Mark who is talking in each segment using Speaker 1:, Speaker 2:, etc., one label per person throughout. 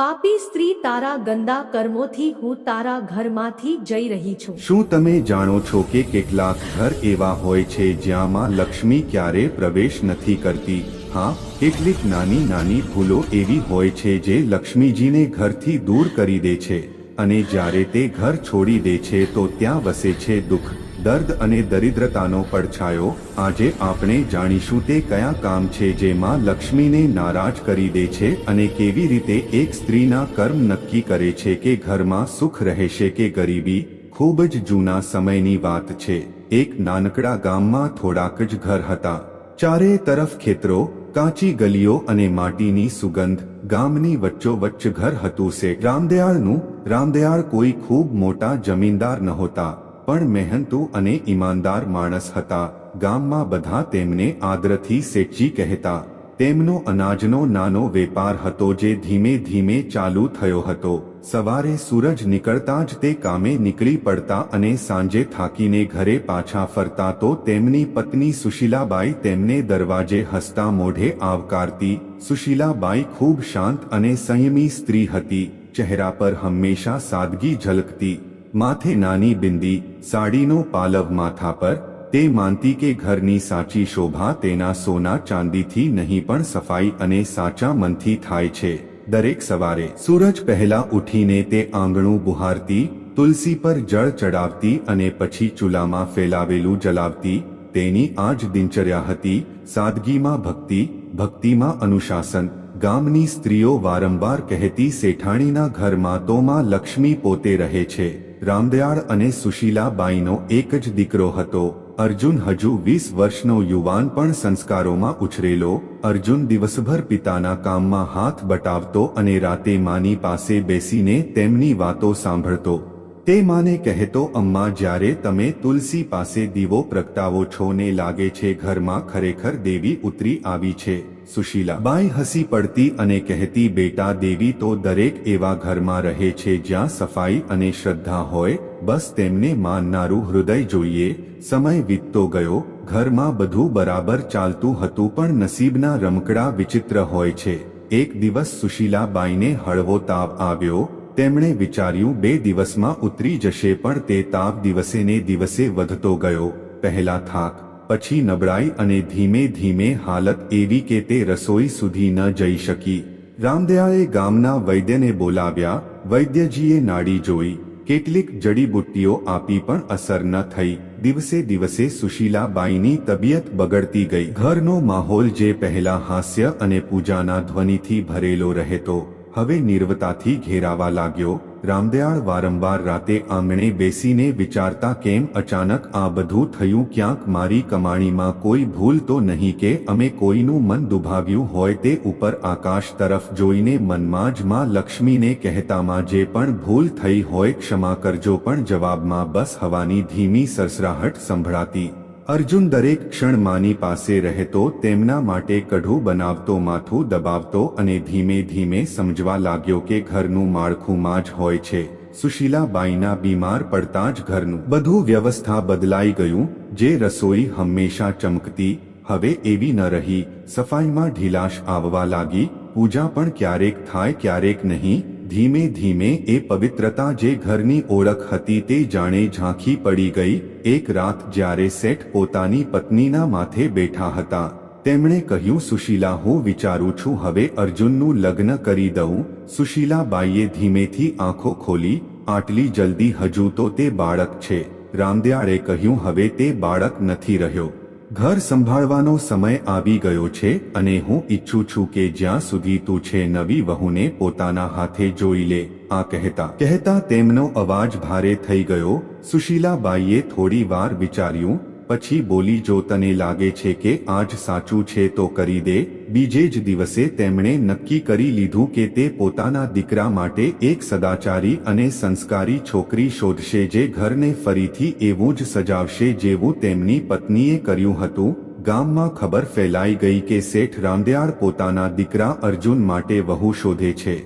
Speaker 1: પાપી સ્ત્રી તારા ગંદા કર્મોથી હું તારા ઘરમાંથી જઈ રહી છું.
Speaker 2: શું તમે જાણો છો કે કેટલાક ઘર એવા હોય છે જ્યાં લક્ષ્મી ક્યારે પ્રવેશ નથી કરતી? હા, કેટલીક નાની નાની ભૂલો એવી હોય છે જે લક્ષ્મીજીને ઘરથી દૂર કરી દે છે અને જ્યારે તે ઘર છોડી દે છે તો ત્યાં વસે છે દુઃખ. દર્દ અને દરિદ્રતાનો પડછાયો, આજે આપણે જાણીશું તે કયા કામ છે જેમાં લક્ષ્મીને નારાજ કરી દે છે અને કેવી રીતે એક સ્ત્રીના કર્મ નક્કી કરે છે કે ઘરમાં સુખ રહેશે કે ગરીબી, ખૂબ જ જૂના સમયની વાત છે. એક નાનકડા ગામમાં થોડાક જ ઘર હતા. ચારે તરફ ખેતરો, કાચી ગલીઓ અને માટીની સુગંધ, ગામની વચ્ચોવચ્ચ ઘર હતું સે રામદયાળનું, રામદયાળ કોઈ ખૂબ મોટા જમીનદાર નહોતા. પણ મહેનતુ અને ઈમાનદાર માણસ હતા. ગામમાં બધા તેમને આદરથી શેઠજી કહેતા, તેમનો અનાજનો નાનો વેપાર હતો જે ધીમે ધીમે ચાલુ થયો હતો. સવારે સૂરજ નીકળતા જ તે કામે નીકળી પડતા અને સાંજે થાકીને ઘરે પાછા ફરતા તો તેમની પત્ની સુશીલાબાઈ તેમને દરવાજે હસતા મોઢે આવકારતી. સુશીલાબાઈ ખૂબ શાંત અને સંયમી સ્ત્રી હતી. ચહેરા પર હંમેશા સાદગી ઝલકતી. માથે નાની બિંદી, સાડીનો પાલવ માથા પર, તે માનતી કે ઘરની સાચી શોભા તેના સોના ચાંદીથી નહીં પણ સફાઈ અને સાચા મનથી થાય છે. દરેક સવારે સૂરજ પહેલા ઉઠીને તે આંગણું બુહારતી, તુલસી પર જળ ચડાવતી અને પછી ચૂલામાં ફેલાવેલું જલાવતી, તેની આ જ દિનચર્યા હતી, સાદગીમાં ભક્તિ, ભક્તિમાં અનુશાસન, ગામની સ્ત્રીઓ વારંવાર કહેતી શેઠાણીના ઘરમાં તોમાં લક્ષ્મી પોતે રહે છે. રામદયાળ અને સુશીલાબાઈનો એક જ દીકરો હતો. અર્જુન હજુ વીસ વર્ષનો યુવાન પણ સંસ્કારોમાં ઉછરેલો. અર્જુન દિવસભર પિતાના કામમાં હાથ બટાવતો અને રાતે માની પાસે બેસીને તેમની વાતો સાંભળતો. તે માને કહેતો, અમ્મા, જ્યારે તમે તુલસી પાસે દીવો પ્રગટાવો છો ને લાગે છે ઘરમાં ખરેખર દેવી ઉતરી આવી છે. સુશીલાબાઈ હસી પડતી અને કહેતી, બેટા, દેવી તો દરેક એવા ઘરમાં રહે છે જ્યાં સફાઈ અને શ્રદ્ધા હોય, બસ તેમને માનનારું હૃદય જોઈએ, સમય વીતતો ગયો, ઘરમાં બધું બરાબર ચાલતું હતું, પણ નસીબના રમકડા વિચિત્ર હોય છે. એક દિવસ સુશીલાબાઈને હળવો તાવ આવ્યો, તેમણે વિચાર્યું, બે દિવસમાં ઉતરી જશે, પણ તે તાવ દિવસે ને દિવસે વધતો ગયો, પહેલા થાક. પછી નબળાઈ અને ધીમે ધીમે હાલત એવી કે તે રસોઈ સુધી ન જઈ શકી. રામદયાએ ગામના વૈદ્યને બોલાવ્યા, વૈદ્યજીએ નાડી જોઈ, કેટલીક જડીબુટ્ટીઓ આપી પણ અસર ન થઈ. દિવસે દિવસે સુશીલાબાઈની તબિયત બગડતી ગઈ. ઘરનો માહોલ જે પહેલા હાસ્ય અને પૂજાના ધ્વનિથી ભરેલો રહેતો હવે નિર્વતાથી ઘેરાવા લાગ્યો. રામદયાળ વારંવાર રાતે આંગણે બેસીને વિચારતા કેમ અચાનક આ બધું થયું ક્યાંક મારી કમાણીમાં કોઈ ભૂલ તો નહીં કે અમે કોઈનું મન દુભાવ્યું હોય તે ઉપર આકાશ તરફ જોઈને મનમાં જ માં લક્ષ્મીને કહેતામાં જે પણ ભૂલ થઈ હોય ક્ષમા કરજો પણ જવાબમાં બસ હવાની ધીમી સરસરાહટ સંભળાતી. અર્જુન દરેક ક્ષણ માની પાસે રહેતો, તેમના માટે કઢું બનાવતો, માથું દબાવતો અને ધીમે ધીમે સમજવા લાગ્યો કે ઘરનું માળખું માં જ હોય છે. સુશીલાબાઈના બીમાર પડતા જ ઘરનું બધું વ્યવસ્થા બદલાઈ ગયું, જે રસોઈ હંમેશા ચમકતી, હવે એવી ન રહી. સફાઈમાં ઢીલાશ આવવા લાગી, પૂજા પણ ક્યારેક થાય ક્યારેક નહીં ધીમે ધીમે એ પવિત્રતા જે ઘરની ઓળખ હતી તે જાણે ઝાંખી પડી ગઈ. એક રાત જ્યારે શેઠ પોતાની પત્નીના માથે બેઠા હતા, તેમણે કહ્યું, સુશીલા, હું વિચારું છું, હવે અર્જુનનું લગ્ન કરી દઉં. સુશીલાબાઈએ ધીમેથી આંખો ખોલી, આટલી જલ્દી હજુ તો તે બાળક છે. રામદયાળે કહ્યું, હવે તે બાળક નથી રહ્યો. ઘર સંભાળવાનો સમય આવી ગયો છે અને હું ઈચ્છું છું કે જ્યાં સુધી તું છે નવી વહુને પોતાના હાથે જોઈ લે, આ કહેતા. કહેતા તેમનો અવાજ ભારે થઈ ગયો. સુશીલાબાઈએ થોડી વાર વિચાર્યું પછી બોલી જો તને લાગે છે કે આજ સાચું છે તો કરી દે. બીજે જ દિવસે તેમણે નક્કી કરી લીધું કે તે પોતાના દીકરા માટે એક સદાચારી અને સંસ્કારી છોકરી શોધશે જે ઘરને ફરીથી એવું જ સજાવશે જેવું તેમની પત્નીએ કર્યું હતું. ગામમાં ખબર ફેલાઈ ગઈ કે શેઠ રામદયાળ પોતાના દીકરા અર્જુન માટે વહુ શોધે છે.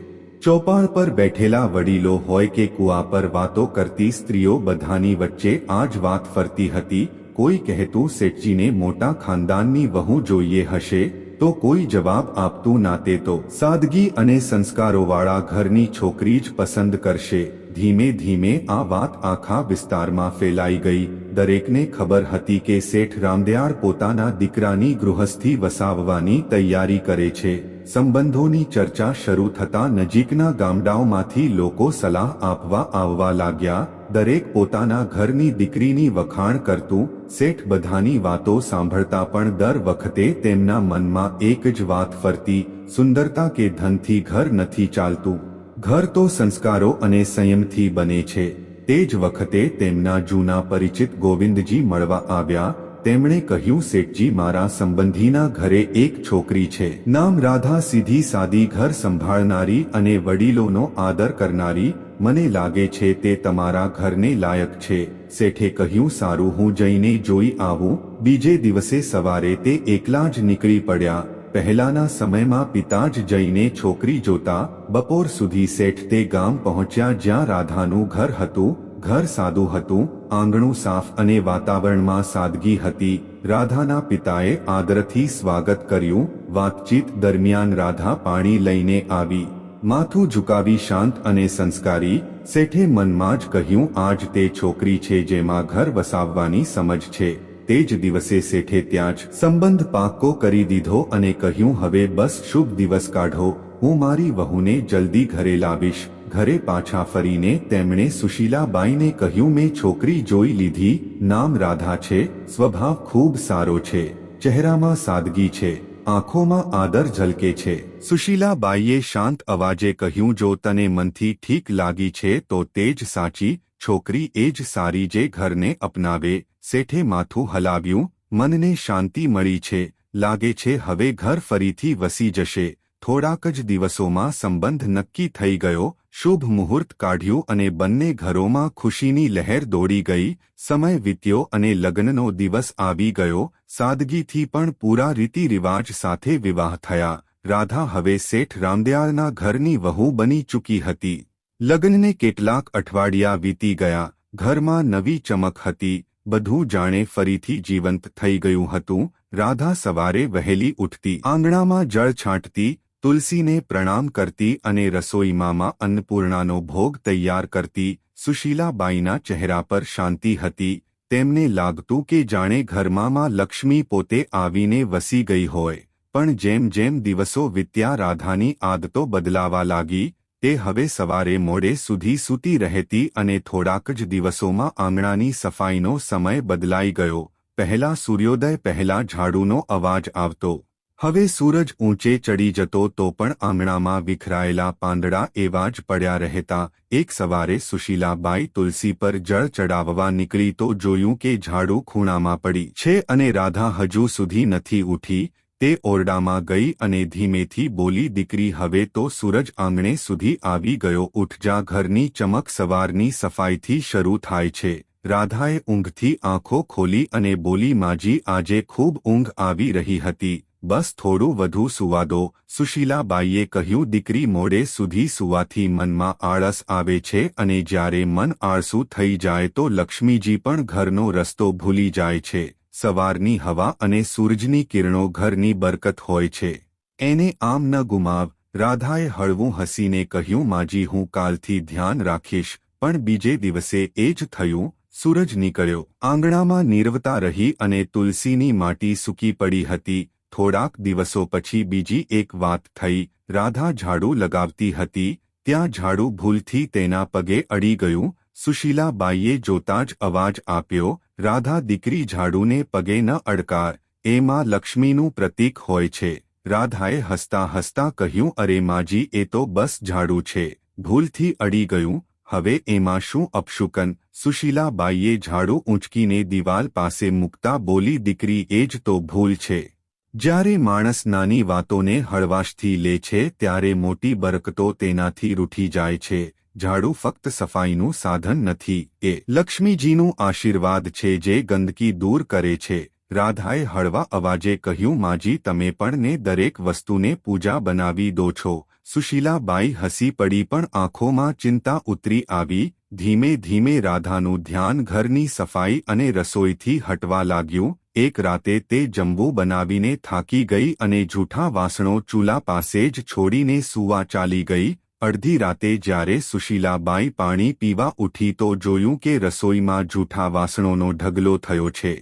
Speaker 2: ચોપાળ પર બેઠેલા વડીલો હોય કે કુવા પર વાતો કરતી સ્ત્રીઓ બધાની વચ્ચે આ જ વાત ફરતી હતી. કોઈ કહેતું શેઠજીને મોટા ખાનદાનની વહુ જોઈએ હશે, તો કોઈ જવાબ આપતું ના તે તો સાદગી અને સંસ્કારોવાળા ઘરની છોકરી જ પસંદ કરશે. ધીમે ધીમે આ વાત આખા વિસ્તારમાં ફેલાઈ ગઈ. દરેકને ખબર હતી કે શેઠ રામદયાળ પોતાના દીકરાની ગૃહસ્થી વસાવવાની તૈયારી કરે છે. સંબંધોની ચર્ચા શરૂ થતા નજીકના ગામડાઓમાંથી લોકો સલાહ આપવા આવવા લાગ્યા. દરેક પોતાના ઘરની દીકરીની વખાણ કરતું, શેઠ બધાની વાતો સાંભળતા પણ દર વખતે તેમના મનમાં એક જ વાત ફરતી, સુંદરતા કે ધનથી ઘર નથી ચાલતું. ઘર તો સંસ્કારો અને સંયમથી બને છે. તે જ વખતે તેમના જૂના પરિચિત ગોવિંદજી મળવા આવ્યા, તેમણે કહ્યું, શેઠજી, મારા સંબંધીના ઘરે એક છોકરી છે. નામ રાધા, સીધી સાદી ઘર સંભાળનારી અને વડીલોનો આદર કરનારી મને લાગે છે તે તમારા ઘરને લાયક છે. શેઠે કહ્યું, સારું, હું જઈને જોઈ આવું. બીજે દિવસે સવારે તે એકલા જ નીકળી પડ્યા. પહેલાના સમયમાં પિતા જ જઈને છોકરી જોતા. બપોર સુધી શેઠ તે ગામ પહોંચ્યા જ્યાં રાધાનું ઘર હતું. ઘર સાદું હતું, આંગણું સાફ અને વાતાવરણમાં સાદગી હતી. રાધાના પિતાએ આદરથી સ્વાગત કર્યું. વાતચીત દરમિયાન રાધા પાણી લઈને આવી. માથું ઝુકાવી શાંત અને સંસ્કારી, શેઠે મનમાં જ કહ્યું, આજ તે છોકરી છે જેમાં ઘર વસાવવાની સમજ છે. તે જ દિવસે શેઠે ત્યાં જ સંબંધ પાક્કો કરી દીધો અને કહ્યું, હવે બસ શુભ દિવસ કાઢો. હું મારી વહુને જલ્દી ઘરે લાવીશ. ઘરે પાછા ફરીને તેમણે સુશીલાબાઈને કહ્યું, મેં છોકરી જોઈ લીધી. નામ રાધા છે. સ્વભાવ ખૂબ સારો છે. ચહેરામાં સાદગી છે. આંખોમાં આદર ઝલકે છે. સુશીલાબાઈએ શાંત અવાજે કહ્યું, જો તને મનથી ઠીક લાગી છે, તો તે જ સાચી. છોકરી એ જ સારી જે ઘરને અપનાવે. શેઠે માથું હલાવ્યું. મનને શાંતિ મળી છે. લાગે છે હવે ઘર ફરીથી વસી જશે. થોડાક જ દિવસોમાં સંબંધ નક્કી થઈ ગયો, શુભ મુહૂર્ત કાઢ્યું અને બંને ઘરોમાં ખુશીની લહેર દોડી ગઈ, સમય વીત્યો અને લગ્નનો દિવસ આવી ગયો, સાદગીથી પણ પૂરા રીતિરિવાજ સાથે વિવાહ થયા. રાધા હવે શેઠ રામદયાળના ઘરની વહુ બની ચૂકી હતી. લગ્નને કેટલાક અઠવાડિયા વીતી ગયા, ઘરમાં નવી ચમક હતી, બધું જાણે ફરીથી જીવંત થઈ ગયું હતું. રાધા સવારે વહેલી ઉઠતી, આંગણામાં જળ છાંટતી તુલસીને પ્રણામ કરતી અને રસોઈમામાં અન્નપૂર્ણાનો ભોગ તૈયાર કરતી સુશીલાબાઈના ચહેરા પર શાંતિ હતી, તેમને લાગતું કે જાણે ઘરમાં લક્ષ્મી પોતે આવીને વસી ગઈ હોય, પણ જેમ જેમ દિવસો વીત્યા રાધાની આદતો બદલાવા લાગી, તે હવે સવારે મોડે સુધી સૂતી રહેતી અને થોડાક જ દિવસોમાં આંગણાની સફાઈનો સમય બદલાઈ ગયો, પહેલા સૂર્યોદય પહેલા ઝાડુનો અવાજ આવતો. હવે સૂરજ ઊંચે ચડી જતો તો પણ આંગણામાં વિખરાયેલા પાંદડા એવા જ પડ્યા રહેતા. એક સવારે સુશીલાબાઈ તુલસી પર જળ ચડાવવા નીકળી તો જોયું કે ઝાડુ ખૂણામાં પડી છે અને રાધા હજુ સુધી નથી ઉઠી. તે ઓરડામાં ગઈ અને ધીમેથી બોલી, દીકરી, હવે તો સૂરજ આંગણે સુધી આવી ગયો. ઉઠજા ઘરની ચમક સવારની સફાઈથી શરૂ થાય છે. રાધાએ ઊંઘથી આંખો ખોલી અને બોલી, માજી, આજે ખૂબ ઊંઘ આવી રહી હતી. બસ થોડું વધુ સુવાદો. સુશીલાબાઈએ કહ્યું, દીકરી મોડે સુધી સુવાથી મનમાં આળસ આવે છે અને જ્યારે મન આળસું થઈ જાય તો લક્ષ્મીજી પણ ઘરનો રસ્તો ભૂલી જાય છે. સવારની હવા અને સૂરજની કિરણો ઘરની બરકત હોય છે. એને આમ ન ગુમાવ. રાધાએ હળવું હસીને કહ્યું, માજી, હું કાલથી ધ્યાન રાખીશ, પણ બીજે દિવસે એ જ થયું. સૂરજ નીકળ્યો. આંગણામાં નીરવતા રહી અને તુલસીની માટી સૂકી પડી હતી. થોડાક દિવસો પછી બીજી એક વાત થઈ. રાધા ઝાડુ લગાવતી હતી. ત્યાં ઝાડુ ભૂલથી તેના પગે અડી ગયું. સુશીલાબાઈએ જોતા જ અવાજ આપ્યો, રાધા દીકરી ઝાડુને પગે ન અડકાર. એમાં લક્ષ્મીનું પ્રતીક હોય છે. રાધાએ હસતા હસતા કહ્યું, અરે માજી, એ તો બસ ઝાડુ છે. ભૂલથી અડી ગયું. હવે એમાં શું અપશુકન? સુશીલાબાઈએ ઝાડુ ઊંચકીને દિવાલ પાસે મૂકતા બોલી, દીકરી, એ જ તો ભૂલ છે. જ્યારે માણસ નાની વાતોને હળવાશથી લે છે ત્યારે મોટી બરકતો તેનાથી રૂઠી જાય છે. ઝાડુ ફક્ત સફાઈનું સાધન નથી, એ લક્ષ્મીજીનું આશીર્વાદ છે જે ગંદકી દૂર કરે છે. રાધાએ હળવા અવાજે કહ્યું, માજી, તમે પણ ને દરેક વસ્તુને પૂજા બનાવી દો છો. સુશીલાબાઈ હસી પડી પણ આંખોમાં ચિંતા ઉતરી આવી ધીમે ધીમે રાધાનું ધ્યાન ઘરની સફાઈ અને રસોઈથી હટવા લાગ્યું. એક રાતે તે જંબુ બનાવીને થાકી ગઈ અને જૂઠા વાસણો ચૂલા પાસે જ છોડીને સૂવા ચાલી ગઈ. અડધી રાતે જ્યારે સુશીલાબાઈ પાણી પીવા ઉઠી તો જોયું કે રસોઈમાં જૂઠા વાસણોનો ઢગલો થયો છે.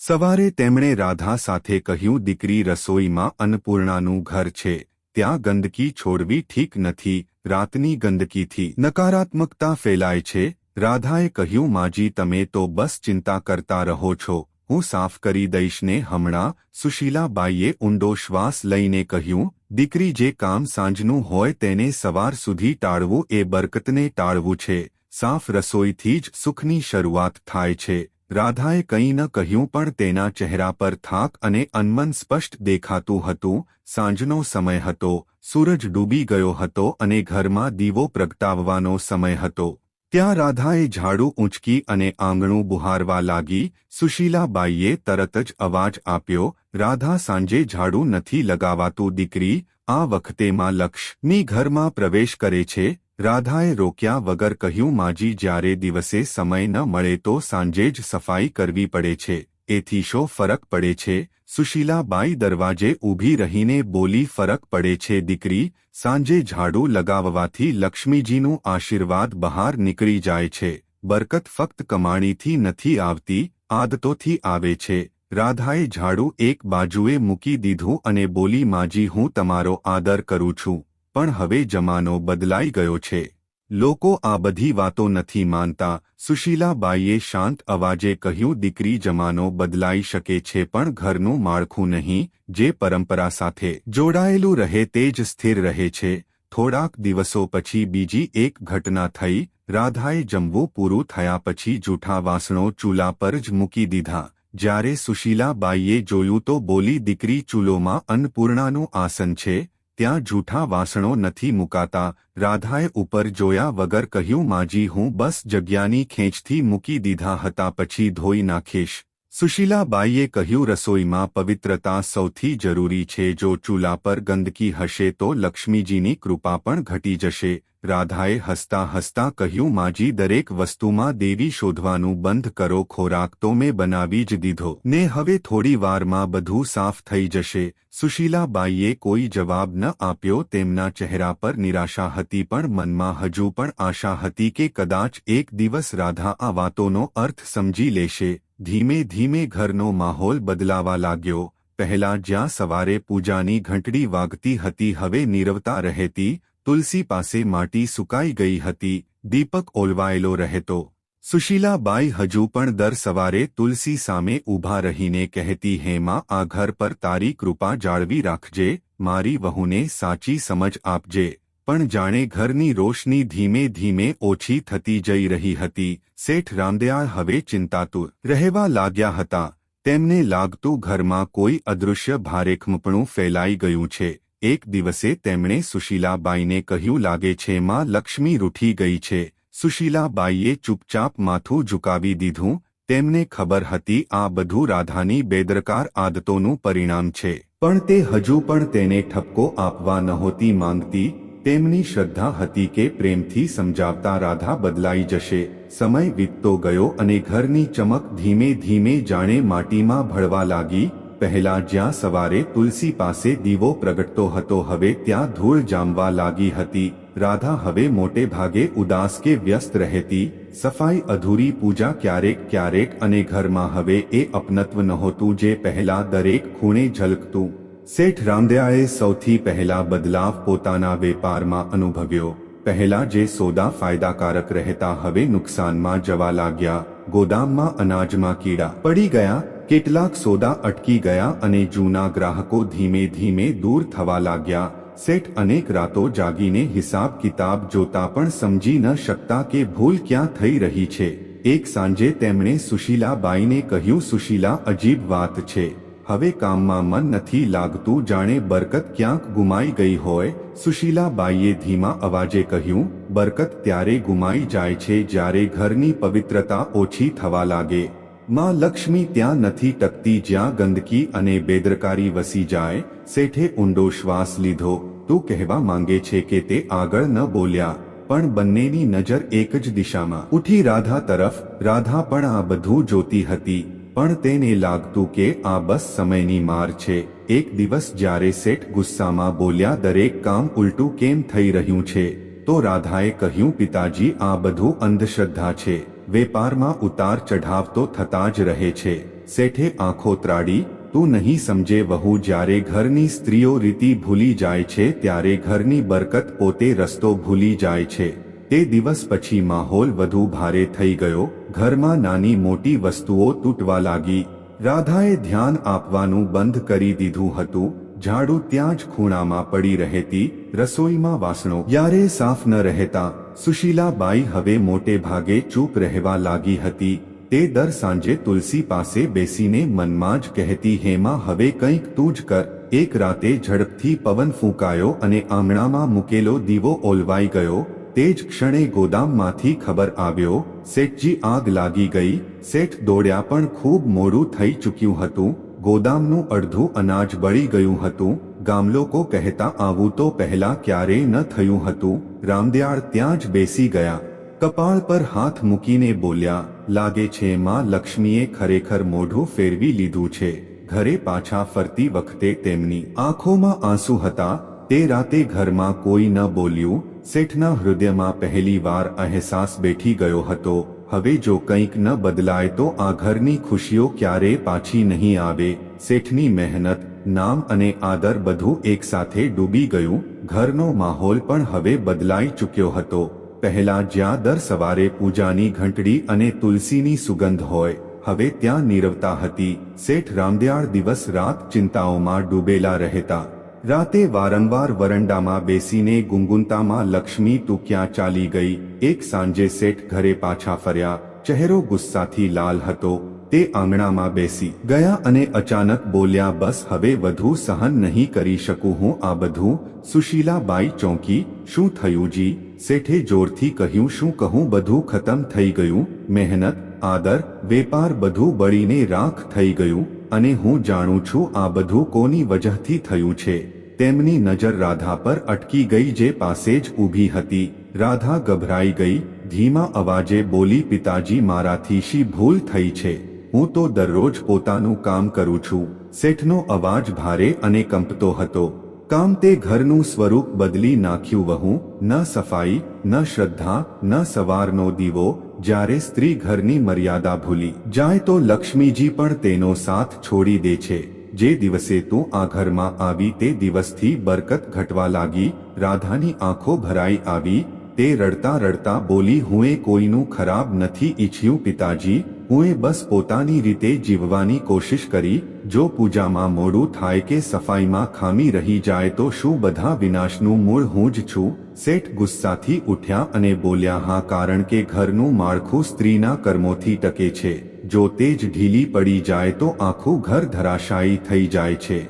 Speaker 2: સવારે તેમણે રાધા સાથે કહ્યું, દીકરી, રસોઈમાં અન્નપૂર્ણાનું ઘર છે. ત્યાં ગંદકી છોડવી ઠીક નથી, રાતની ગંદકીથી નકારાત્મકતા ફેલાય છે, રાધાએ કહ્યું, માજી, તમે તો બસ ચિંતા કરતા રહો છો, હું સાફ કરી દઈશ ને હમણાં. સુશીલાબાઈએ ઊંડો શ્વાસ લઈને કહ્યું, દીકરી જે કામ સાંજનું હોય તેને સવાર સુધી ટાળવું એ બરકતને ટાળવું છે, સાફ રસોઈથી જ સુખની શરૂઆત થાય છે. રાધાએ કંઈ ન કહ્યું પણ તેના ચહેરા પર થાક અને અનમન સ્પષ્ટ દેખાતું હતું. સાંજનો સમય હતો. સૂરજ ડૂબી ગયો હતો અને ઘરમાં દીવો પ્રગટાવવાનો સમય હતો. ત્યાં રાધાએ ઝાડુ ઊંચકી અને આંગણું બુહારવા લાગી. સુશીલાબાઈએ તરત જ અવાજ આપ્યો, રાધા, સાંજે ઝાડુ નથી લગાવાતું દીકરી. આ વખતેમાં લક્ષ્મી ઘરમાં પ્રવેશ કરે છે. રાધાએ રોક્યા વગર કહ્યું, માજી, જ્યારે દિવસે સમય ન મળે તો સાંજે જ સફાઈ કરવી પડે છે. એથી શો ફરક પડે છે સુશીલાબાઈ દરવાજે ઊભી રહીને બોલી, ફરક પડે છે, દીકરી. સાંજે ઝાડુ લગાવવાથી લક્ષ્મીજીનું આશીર્વાદ બહાર નીકળી જાય છે. બરકત ફક્ત કમાણીથી નથી આવતી, આદતોથી આવે છે રાધાએ ઝાડુ એક બાજુએ મૂકી દીધું અને બોલી, માજી, હું તમારો આદર કરું છું. પણ હવે જમાનો બદલાઈ ગયો છે. લોકો આ બધી વાતો નથી માનતા. સુશીલાબાઈએ શાંત અવાજે કહ્યું, દીકરી જમાનો બદલાઈ શકે છે, પણ ઘરનું માળખું નહીં, જે પરંપરા સાથે જોડાયેલું રહે તે જ સ્થિર રહે છે. થોડાક દિવસો પછી બીજી એક ઘટના થઈ. રાધાએ જમવું પૂરું થયા પછી જૂઠા વાસણો ચૂલા પર જ મૂકી દીધા. જ્યારે સુશીલાબાઈએ જોયું તો બોલી, દીકરી ચૂલોમાં અન્નપૂર્ણાનું આસન છે ત્યાં જૂઠા વાસણો નથી મુકાતા. રાધાએ ઉપર જોયા વગર કહ્યું, માજી હું બસ જગ્યાની ખેંચથી મૂકી દીધા હતા, પછી ધોઈ નાખીશ. સુશીલાબાઈએ કહ્યું, રસોઈમાં પવિત્રતા સૌથી જરૂરી છે. જો ચૂલા પર ગંદકી હશે, તો લક્ષ્મીજીની કૃપા પણ ઘટી જશે. રાધાએ હસતા હસતા કહ્યું, માજી દરેક વસ્તુમાં દેવી શોધવાનું બંધ કરો. ખોરાક તો મેં બનાવી જ દીધો. ને હવે થોડી વારમાં બધું સાફ થઈ જશે. સુશીલાબાઈએ કોઈ જવાબ ન આપ્યો. તેમના ચહેરા પર નિરાશા હતી, પણ મનમાં હજુ પણ આશા હતી કે કદાચ એક દિવસ રાધા આ વાતોનો અર્થ સમજી લેશે. ધીમે ધીમે ઘરનો માહોલ બદલાવા લાગ્યો. પહેલા જ્યાં સવારે પૂજાની ઘંટડી વાગતી હતી, હવે નીરવતા રહેતી, તુલસી પાસે માટી સુકાઈ ગઈ હતી. દીપક ઓલવાયેલો રહેતો. સુશીલાબાઈ હજુ પણ દર સવારે તુલસી સામે ઊભા રહીને કહેતી હેમાં આ ઘર પર તારી કૃપા જાળવી રાખજે. મારી વહુને સાચી સમજ આપજે. પણ જાણે ઘરની રોશની ધીમે ધીમે ઓછી થતી જઈ રહી હતી. શેઠ રામદયાળ હવે ચિંતાતુર રહેવા લાગ્યા હતા. તેમને લાગતું ઘરમાં કોઈ અદૃશ્ય ભારેખમપણું ફેલાઈ ગયું છે. એક દિવસે તેમણે સુશીલાબાઈને કહ્યું, લાગે છે માં લક્ષ્મી રૂઠી ગઈ છે. સુશીલાબાઈએ ચૂપચાપ માથું ઝુકાવી દીધું. તેમને ખબર હતી આ બધું રાધાની બેદરકાર આદતોનું પરિણામ છે. પણ તે હજુ પણ તેને ઠપકો આપવા નહોતી માંગતી. તેમની શ્રદ્ધા હતી કે પ્રેમથી સમજાવતા રાધા બદલાઈ જશે. સમય વીતતો ગયો અને ઘરની ચમક ધીમે ધીમે જાણે માટીમાં ભળવા લાગી. પહેલા જ્યાં સવારે તુલસી પાસે દીવો પ્રગટતો હતો, હવે ત્યાં ધૂળ જામવા લાગી હતી. રાધા હવે મોટે ભાગે ઉદાસ કે વ્યસ્ત રહેતી. સફાઈ અધૂરી પૂજા ક્યારેક ક્યારેક અને ઘરમાં હવે એ અપનત્વ નહોતું જે પહેલા દરેક ખૂણે ઝલકતું. શેઠ રામદયાએ સૌથી પહેલા બદલાવ પોતાના વેપારમાં અનુભવ્યો. પહેલા જે સોદા ફાયદાકારક રહેતા હવે નુકસાનમાં જવા લાગ્યા. ગોદામમાં અનાજમાં કીડા પડી ગયા, કેટલાક સોદા અટકી ગયા અને જૂના ગ્રાહકો ધીમે ધીમે દૂર થવા લાગ્યા. શેઠ અનેક રાતો જાગીને હિસાબ કિતાબ જોતા પણ સમજી ન શકતા કે ભૂલ ક્યાં થઈ રહી છે. એક સાંજે તેમણે સુશીલાબાઈને કહ્યું, સુશીલા, અજીબ વાત છે. હવે કામમાં મન નથી લાગતું જાણે બરકત ક્યાંક ગુમાઈ ગઈ હોય. સુશીલાબાઈએ ધીમા અવાજે કહ્યું, બરકત ત્યારે ગુમાઈ જાય છે જ્યારે ઘરની પવિત્રતા ઓછી થવા લાગે. માં લક્ષ્મી ત્યાં નથી ટકતી જ્યાં ગંદકી અને બેદરકારી વસી જાય. શેઠે ઊંડો શ્વાસ લીધો. તું કહેવા માંગે છે કે તે આગળ ન બોલ્યા. પણ બંનેની નજર એક જ દિશામાં. ઉઠી રાધા તરફ. રાધા પણ આ બધું જોતી હતી. પણ તેને લાગતું કે આ બસ સમયની માર છે. એક દિવસ જ્યારે શેઠ ગુસ્સામાં બોલ્યા, દરેક કામ ઉલટું કેમ થઈ રહ્યું છે? તો રાધાએ કહ્યું, પિતાજી, આ બધું અંધશ્રદ્ધા છે. વેપારમાં ઉતાર ચઢાવ તો થતા જ રહે છે. શેઠે આંખો ત્રાડી, તું નહીં સમજે વહુ, જ્યારે ઘરની સ્ત્રીઓ રીતિ ભૂલી જાય છે, ત્યારે ઘરની બરકત પોતે રસ્તો ભૂલી જાય છે. તે દિવસ પછી માહોલ વધુ ભારે થઈ ગયો. ઘરમાં નાની મોટી વસ્તુઓ તૂટવા લાગી. રાધાએ ધ્યાન આપવાનું બંધ કરી દીધું હતું. ઝાડુ ત્યાં જ ખૂણામાં પડી રહેતી રસોઈમાં વાસણો યારે સાફ ન રહેતા સુશીલાબાઈ હવે મોટે ભાગે ચૂપ રહેવા લાગી હતી. તે દર સાંજે તુલસી પાસે બેસીને મનમાં જ કહેતી, હેમા, હવે કંઈક તું જ કર. એક રાતે ઝડપથી પવન ફૂંકાયો અને આંગણામાં મૂકેલો દીવો ઓલવાઈ ગયો. તે જ ક્ષણે ગોદામમાંથી ખબર આવ્યો, શેઠજી આગ લાગી ગઈ, શેઠ દોડ્યા પણ ખૂબ મોડું થઈ ચૂક્યું હતું, ગોદામનું અડધું અનાજ બળી ગયું હતું, ગામલોકો કહેતા આવું તો પહેલા ક્યારેય ન થયું હતું, રામદયાળ ત્યાં જ બેસી ગયા, કપાળ પર હાથ મૂકીને બોલ્યા, લાગે છે માં લક્ષ્મીએ ખરેખર મોઢું ફેરવી લીધું છે, ઘરે પાછા ફરતી વખતે તેમની આંખોમાં આંસુ હતા, તે રાતે ઘરમાં કોઈ ન બોલ્યું શેઠના હૃદયમાં પહેલી વાર અહેસાસ બેઠી ગયો હતો. હવે જો કંઈક ન બદલાય તો આ ઘરની ખુશીઓ ક્યારેય પાછી નહીં આવે. શેઠની મહેનત, નામ અને આદર બધું એકસાથે ડૂબી ગયું. ઘરનો માહોલ પણ હવે બદલાઈ ચૂક્યો હતો. પહેલા જ્યાં દર સવારે પૂજાની ઘંટડી અને તુલસીની સુગંધ હોય, હવે ત્યાં નીરવતા હતી. શેઠ રામદયાળ દિવસ રાત ચિંતાઓમાં ડૂબેલા રહેતા. રાતે વારંવાર વરંડામાં બેસીને ગુંગુનતામાં લક્ષ્મી તું ક્યાં ચાલી ગઈ? એક સાંજે શેઠ ઘરે પાછા ફર્યા. ચહેરો ગુસ્સાથી લાલ હતો. તે આંગણામાં બેસી ગયા અને અચાનક બોલ્યા, બસ, હવે વધુ સહન નહીં કરી શકું હું આ બધું. સુશીલાબાઈ ચોંકી, શું થયું જી? શેઠે જોરથી કહ્યું, શું કહું? બધું ખતમ થઈ ગયું. મહેનત, આદર, વેપાર બધું બળીને રાખ થઈ ગયું. અને હું જાણું છું આ બધું કોની વજહથી થયું છે. તેમની નજર રાધા પર અટકી ગઈ જે પાસે જ ઊભી હતી. રાધા ગભરાઈ ગઈ, ધીમા અવાજે બોલી, પિતાજી, મારાથી શી ભૂલ થઈ છે? હું તો દરરોજ પોતાનું કામ કરું છું. શેઠનો અવાજ ભારે અને કંપતો હતો. કામ તે ઘરનું સ્વરૂપ બદલી નાખ્યું વહું, ન સફાઈ, ન શ્રદ્ધા, ન સવારનો દીવો જ્યારે સ્ત્રી ઘરની મર્યાદા ભૂલી જાય તો લક્ષ્મીજી પણ તેનો સાથ છોડી દે છે. જે દિવસે તું આ ઘરમાં આવી તે દિવસથી બરકત ઘટવા લાગી, રાધાની આંખો ભરાઈ આવી, તે રડતા રડતા બોલી હું એ કોઈનું ખરાબ નથી ઈચ્છ્યું પિતાજી હું બસ પોતાની રીતે જીવવાની કોશિશ કરી, જો પૂજામાં મોડું થાય કે સફાઈમાં ખામી રહી જાય તો શું બધા વિનાશનું મૂળ હું જ છું? શેઠ ગુસ્સાથી ઉઠ્યા અને બોલ્યા, હા, કારણ કે ઘરનું માળખું સ્ત્રીના કર્મોથી ટકે છે. જો તે જ ઢીલી પડી જાય તો આખું ઘર ધરાશાયી થઈ જાય છે.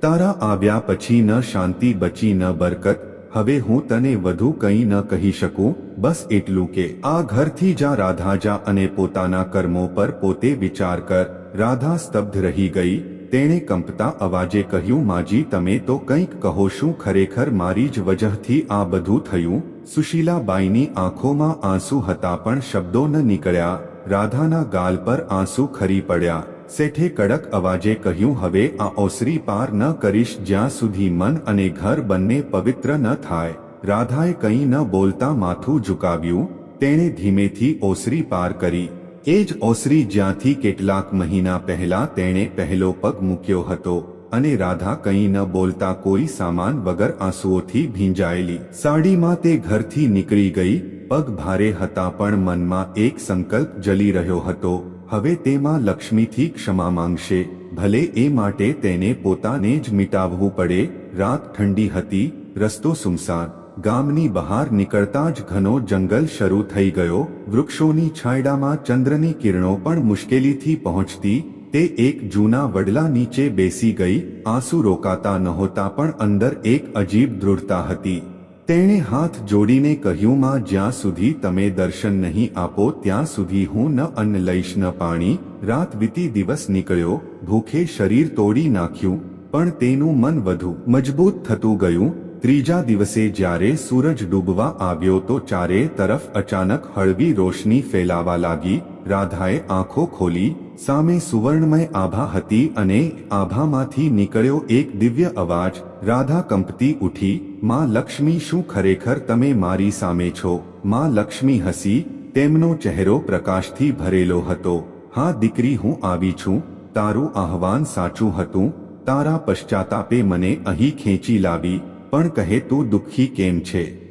Speaker 2: તારા આવ્યા પછી ન શાંતિ બચી ન બરકત. હવે હું તને વધુ કંઈ ન કહી શકું, બસ એટલું કે આ ઘરથી જા રાધા જા અને પોતાના કર્મો પર પોતે વિચાર કર. રાધા સ્તબ્ધ રહી ગઈ, તેણે કંપતા અવાજે કહ્યું, માજી, તમે તો કંઈક કહો શું ખરેખર મારી જ વજહથી આ બધું થયું? સુશીલાબાઈની આંખોમાં આંસુ હતા પણ શબ્દો ન નીકળ્યા. રાધાના ગાલ પર આંસુ ખરી પડ્યા. શેઠે કડક અવાજે કહ્યું, હવે આ ઓસરી પાર ન કરીશ, જ્યાં સુધી મન અને ઘર બંને પવિત્ર ન થાય. રાધાએ કંઈ ન બોલતા માથું ઝુકાવ્યું. તેણે ધીમેથી ઓસરી પાર કરી. એ જ ઓસરી જ્યાંથી કેટલાક મહિના પહેલા તેણે પહેલો પગ મૂક્યો હતો અને રાધા કંઈ ન બોલતા કોઈ સામાન વગર આંસુઓથી ભીંજાયેલી. સાડીમાં તે ઘરથી નીકળી ગઈ. પગ ભારે હતા પણ મનમાં એક સંકલ્પ જલી રહ્યો હતો. હવે તેમાં લક્ષ્મીથી ક્ષમા માંગશે. ભલે એ માટે તેને પોતાને જ મિટાવવું પડે. રાત ઠંડી હતી, રસ્તો સુમસાન ગામની બહાર નીકળતા જ ઘનો જંગલ શરૂ થઈ ગયો. વૃક્ષોની છાંયડામાં ચંદ્રની કિરણો પણ મુશ્કેલીથી પહોંચતી. તે એક જૂના વડલા નીચે બેસી ગઈ. આંસુ રોકાતા નહોતા પણ અંદર એક અજીબ દૃઢતા હતી. તેણે હાથ જોડીને કહ્યું, માં, જ્યાં સુધી તમે દર્શન નહીં આપો, ત્યાં સુધી હું ન અન્ન લઈશ, ન પાણી. રાત વીતી, દિવસ નીકળ્યો, ભૂખે શરીર તોડી નાખ્યું, પણ તેનું મન વધુ મજબૂત થતું ગયું. ત્રીજા દિવસે જ્યારે સૂરજ ડૂબવા આવ્યો, તો ચારે તરફ અચાનક હળવી રોશની ફેલાવા લાગી. રાધાએ આંખો ખોલી, સામે સુવર્ણમય આભા હતી અને આભામાંથી નીકળ્યો એક દિવ્ય અવાજ. રાધા કંપતી ઉઠી, માં લક્ષ્મી, શું ખરેખર તમે મારી સામે છો? માં લક્ષ્મી હસી, તેમનો ચહેરો પ્રકાશથી ભરેલો હતો. હા, દીકરી, હું આવી છું. તારું આહવાન સાચું હતું. તારા પશ્ચાતાપે મને અહીં ખેંચી લાવી. પણ કહે, તું દુઃખી કેમ છે?